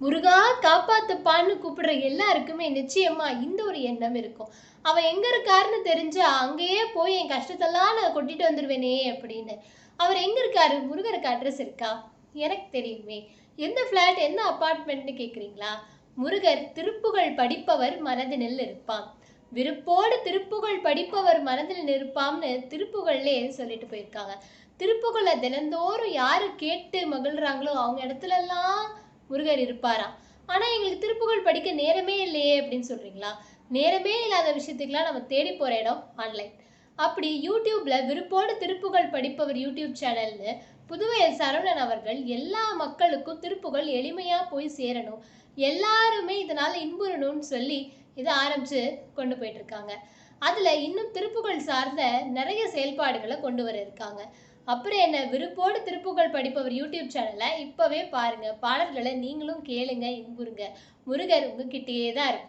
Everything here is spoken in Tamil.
முருகா காப்பாத்துப்பான்னு கூப்பிடுற எல்லாருக்குமே நிச்சயமா இந்த ஒரு எண்ணம் இருக்கும். அவன் எங்க இருக்காருன்னு தெரிஞ்சா அங்கேயே போய் என் கஷ்டத்தெல்லாம் நான் கொட்டிட்டு வந்துடுவேனே அப்படின்னு. அவர் எங்க இருக்காரு? முருகருக்கு அட்ரஸ் இருக்கா? எனக்கு தெரியுமே. எந்த ஃப்ளாட் என்ன அப்பார்ட்மெண்ட்னு கேட்குறீங்களா முருகர் திருப்புகழ் படிப்பவர் மனதினில் இருப்பான். விருப்போடு திருப்புகழ் படிப்பவர் மனதில் நிற்பாம்னு திருப்புகழ்லே சொல்லிட்டு போயிருக்காங்க. திருப்புகழை தினந்தோறும் யாரு கேட்டு மகிழ்றாங்களோ அவங்க இடத்துலலாம் முருகர் இருப்பாராம். ஆனால் எங்களுக்கு திருப்புகழ் படிக்க நேரமே இல்லையே அப்படின்னு சொல்கிறீங்களா நேரமே இல்லாத விஷயத்துக்கெலாம் நம்ம தேடி போகிற இடம் ஆன்லைன் அப்படி யூடியூப்பில் விருப்போடு திருப்புகழ் படிப்பவர் யூடியூப் சேனல்னு புதுவை சரவணன் அவர்கள் எல்லா மக்களுக்கும் திருப்புகழ் எளிமையாக போய் சேரணும். எல்லாருமே இதனால் இன்புறணும்னு சொல்லி இதை ஆரம்பித்து கொண்டு போயிட்டுருக்காங்க அதில் இன்னும் திருப்புகழ் சார்ந்த நிறைய செயல்பாடுகளை கொண்டு வர இருக்காங்க. அப்புறம் என்ன விருப்போடு திருப்புகழ் படிப்பவர் யூடியூப் சேனலை இப்போவே பாருங்கள் பாடல்களை நீங்களும் கேளுங்க இன்புறுங்க. முருகர் உங்ககிட்டயே தான் இருப்பார்.